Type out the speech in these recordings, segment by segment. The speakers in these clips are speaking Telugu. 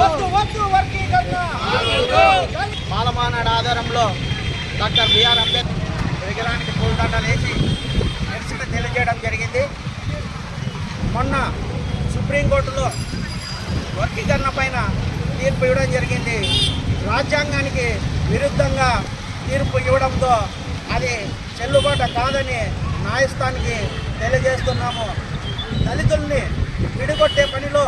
వద్దు. వద్దు వర్గీకరణ. మాలమానాడు ఆధారంలో డాక్టర్ బిఆర్ అంబేద్కర్ విగ్రహానికి పూలదండలు వేసి నిరసన తెలియజేయడం జరిగింది. మొన్న సుప్రీంకోర్టులో వర్గీకరణ పైన తీర్పు ఇవ్వడం జరిగింది. రాజ్యాంగానికి విరుద్ధంగా తీర్పు ఇవ్వడంతో అది చెల్లుబాటు కాదని న్యాయస్థానానికి తెలియజేస్తున్నాము. దళితుల్ని విడిగొట్టే పనిలో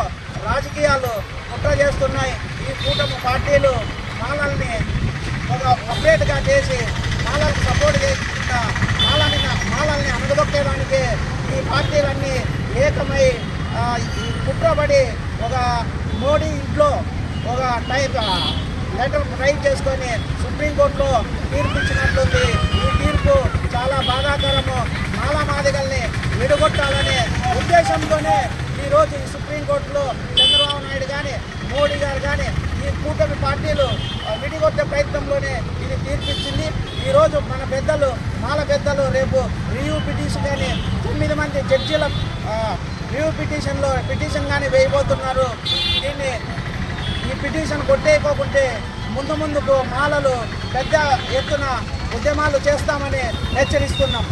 రాజకీయాలు కుట్ర చేస్తున్నాయి. ఈ కూటమి పార్టీలు మాలల్ని ఒక అప్డేట్గా చేసి మాలలకు సపోర్ట్ చేయకుండా మాలని మాలల్ని అణగదొక్కేదానికి ఈ పార్టీలన్నీ ఏకమై కుట్రబడి ఈ ఒక మోడీ ఇంట్లో ఒక టైప్ లెటర్ రైట్ చేసుకొని సుప్రీంకోర్టులో తీర్పు ఇచ్చినట్లుంది ఈ తీర్పు చాలా బాధాకరము. మాలా మాదిగల్ని విడగొట్టాలనే ఉద్దేశంతోనే ఈరోజు ఈ సుప్రీంకోర్టులో చంద్రబాబు నాయుడు కానీ మోడీ గారు కానీ ఈ కూటమి పార్టీలు విడిగొట్టే ప్రయత్నంలోనే ఇది తీర్పిచ్చింది. ఈరోజు మన పెద్దలు మాల పెద్దలు రేపు రివ్యూ పిటిషన్ కానీ తొమ్మిది మంది జడ్జీల రివ్యూ పిటిషన్లో పిటిషన్ కానీ వేయబోతున్నారు. దీన్ని ఈ పిటిషన్ కొట్టేయకోకుంటే ముందు ముందుకు మాలలు పెద్ద ఎత్తున ఉద్యమాలు చేస్తామని హెచ్చరిస్తున్నాం.